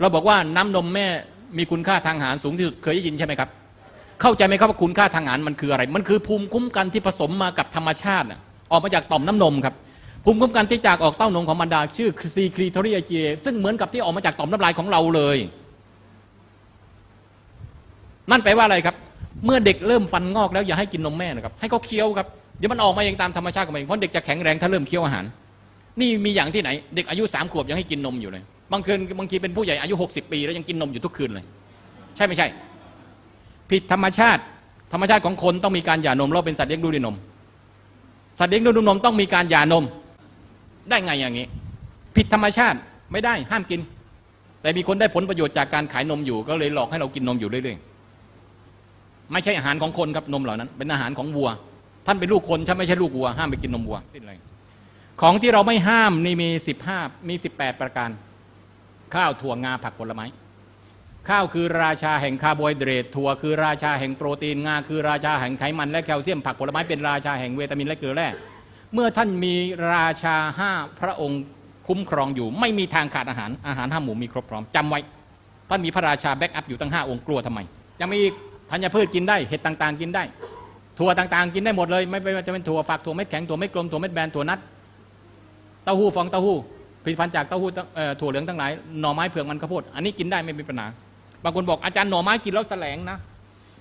เราบอกว่าน้ำนมแม่มีคุณค่าทางอาหารสูงที่สุดเคยได้ยินใช่ไหมครับ เข้าใจไหมครับว่าคุณค่าทางอาหารมันคืออะไร มันคือภูมิคุ้มกันที่ผสมมากับธรรมชาตินะออกมาจากต่อมน้ำนมครับภูมิคุ้มกันที่จากออกเต้านมของมารดา ชื่อซีครีโทรีเจซึ่งเหมือนกับที่ออกมาจากต่อมน้ำลายของเราเลย นั่นแปลว่าอะไรครับ เมื่อเด็กเริ่มฟันงอกแล้วอย่าให้กินนมแม่นะครับ ให้เขาเคี้ยวครับเดี๋ยวมันออกมาเองตามธรรมชาติของมันเองเพราะเด็กจะแข็งแรงถ้าเริ่มเคี้ยวอาหาร นี่มีอย่างที่ไหน เด็กอายุสามขวบยังให้กินนมอยู่เลย บางคืนบางทีเป็นผู้ใหญ่อายุ 60 ปี แล้วยังกินนมอยู่ทุกคืนเลย ใช่ไม่ใช่ ผิดธรรมชาติ ธรรมชาติของคนต้องมีการหย่านมเราเป็นสัตว์เลี้ยงดูด้วยนม สัตว์เลี้ยงดูด้วยนมต้องมีการหย่านม ได้ไงอย่างนี้ ผิดธรรมชาติไม่ได้ห้ามกิน แต่มีคนได้ผลประโยชน์จากการขายนมอยู่ ก็เลยหลอกให้เรากินนมอยู่เรื่อยๆไม่ใช่อาหารของคนครับนมเหล่านั้น เป็นอาหารของวัว ท่านเป็นลูกคนถ้าไม่ใช่ลูกวัว ห้ามไปกินนมวัวสิ้นเลยของที่เราไม่ห้ามนี่มีสิบห้ามีสิบแปดประการ ข้าวถั่วงาผักผลไม้ ข้าวคือราชาแห่งคาร์โบไฮเดรตถั่วคือราชาแห่งโปรตีนงาคือราชาแห่งไขมันและแคลเซียมผักผลไม้เป็นราชาแห่งวิตามินและเกลือแร่เมื่อท่านมีราชาห้าพระองค์คุ้มครองอยู่ ไม่มีทางขาดอาหารอาหารห้าหมู่มีครบพร้อมจำไว้ท่านมีพระราชาแบ็กอัพอยู่ตั้งห้าองค์กลัวทำไมยังมีอีกธัญพืชกินได้เห็ดต่างๆ กินได้ ถั่วต่างๆ กินได้หมดเลย ไม่ว่าจะเป็นถั่วฝักถั่วเม็ดแข็งถั่วเม็ดกลมถั่วเม็ดแบนถั่วนัดเต้าหู้ฟองเต้าหู้ ผลิตภัณฑ์จากเต้าหู้ถั่วเหลืองทั้งหลายหน่อไม้เผือกมันข้าวโพดอันนี้กินได้ไม่มีปัญหาบางคนบอกอาจารย์หน่อไม้กินแล้วแสลงนะ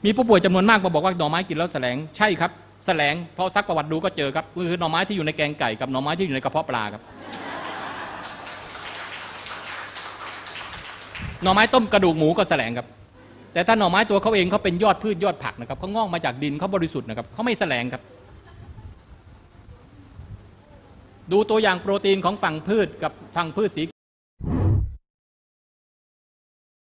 มีผู้ป่วยจำนวนมากมาบอกว่าหน่อไม้กินแล้วแสลงใช่ครับแสลงเพราะซักประวัติดูก็เจอครับคือหน่อไม้ที่อยู่ในแกงไก่กับหน่อไม้ที่อยู่ในกระเพาะปลาครับหน่อไม้ต้มกระดูกหมูก็แสลงครับ แต่ถ้าหน่อไม้ตัวเขาเองเขาเป็นยอดพืชยอดผักนะครับเขางอกมาจากดินเขาบริสุทธิ์นะครับเขาไม่แสลงครับ ดูตัวอย่างโปรตีนของฝั่งพืชกับฝั่งพืชสี